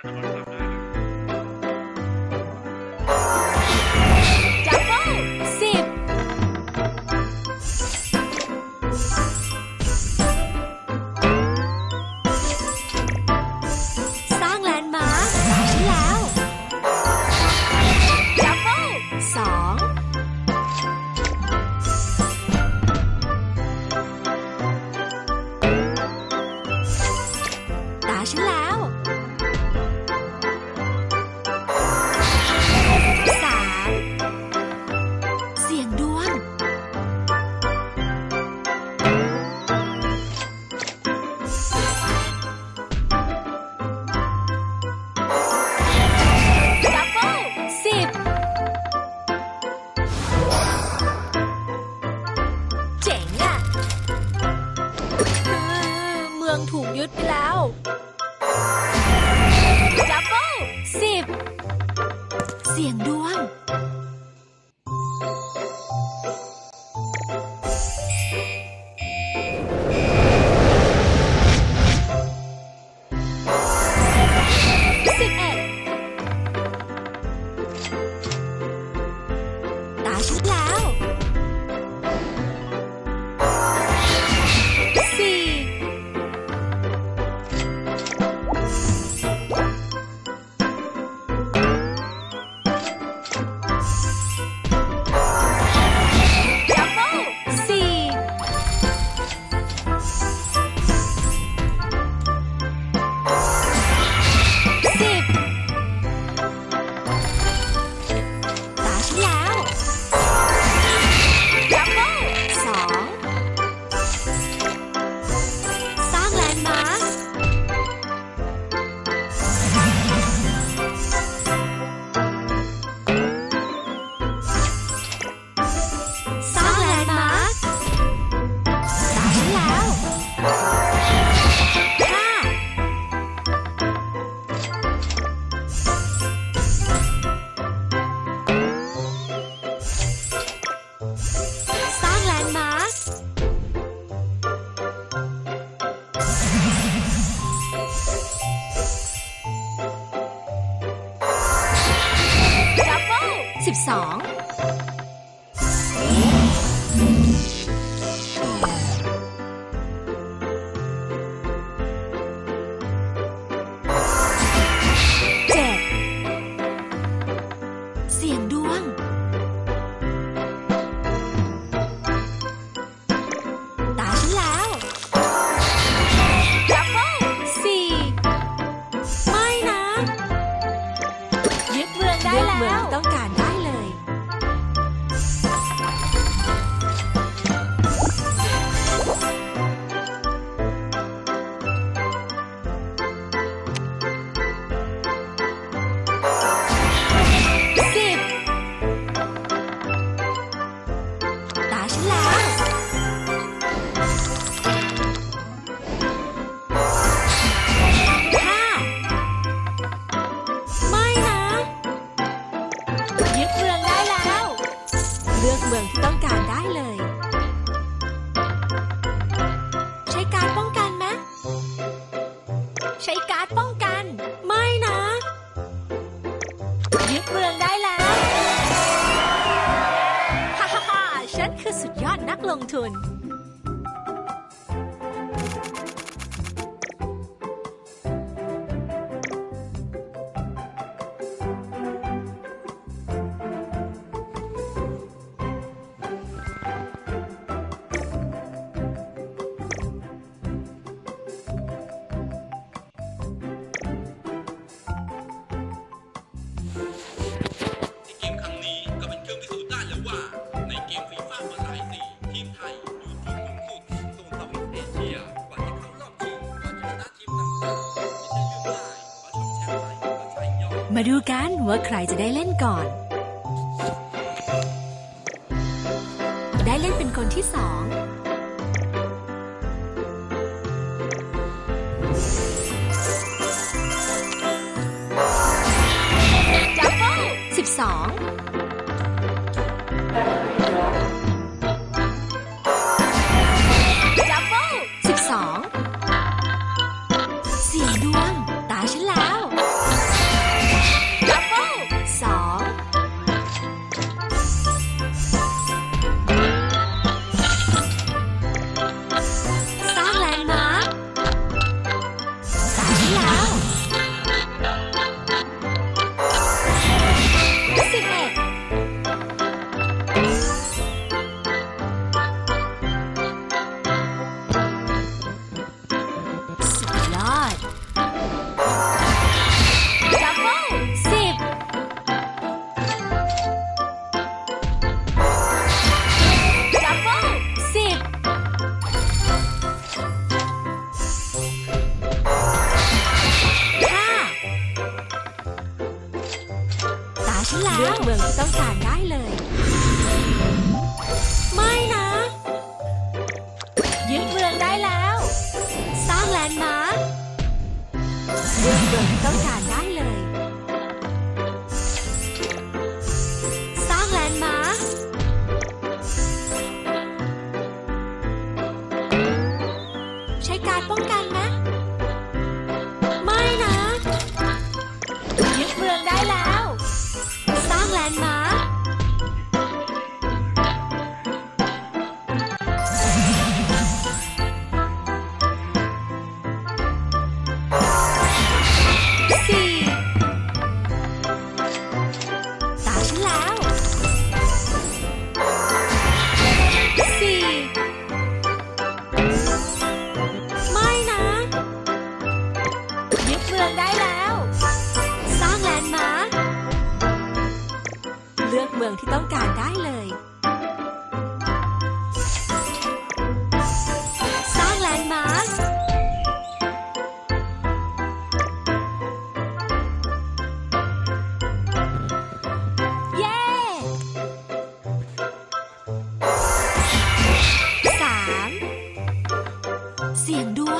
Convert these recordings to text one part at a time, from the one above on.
രണ്ട് องถูกยึดไปแล้วดับเบิลสิบ เสี่ยงดวง 二。 คือสุดยอดนักลงทุนาดูกันว่าใครจะได้เล่นก่อน ได้เล่นเป็นคนที่สองจับโป้สิบสอง down. ใช้การป้องกันนะ dua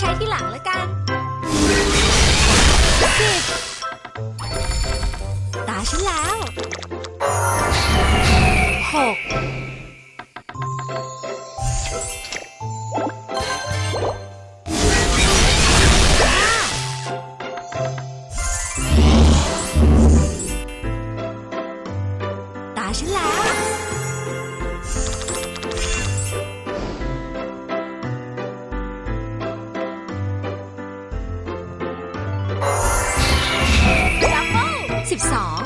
ใช้ที่หลังแล้วกันสิบตาฉันแล้วหก ดับเบิลสิบสอง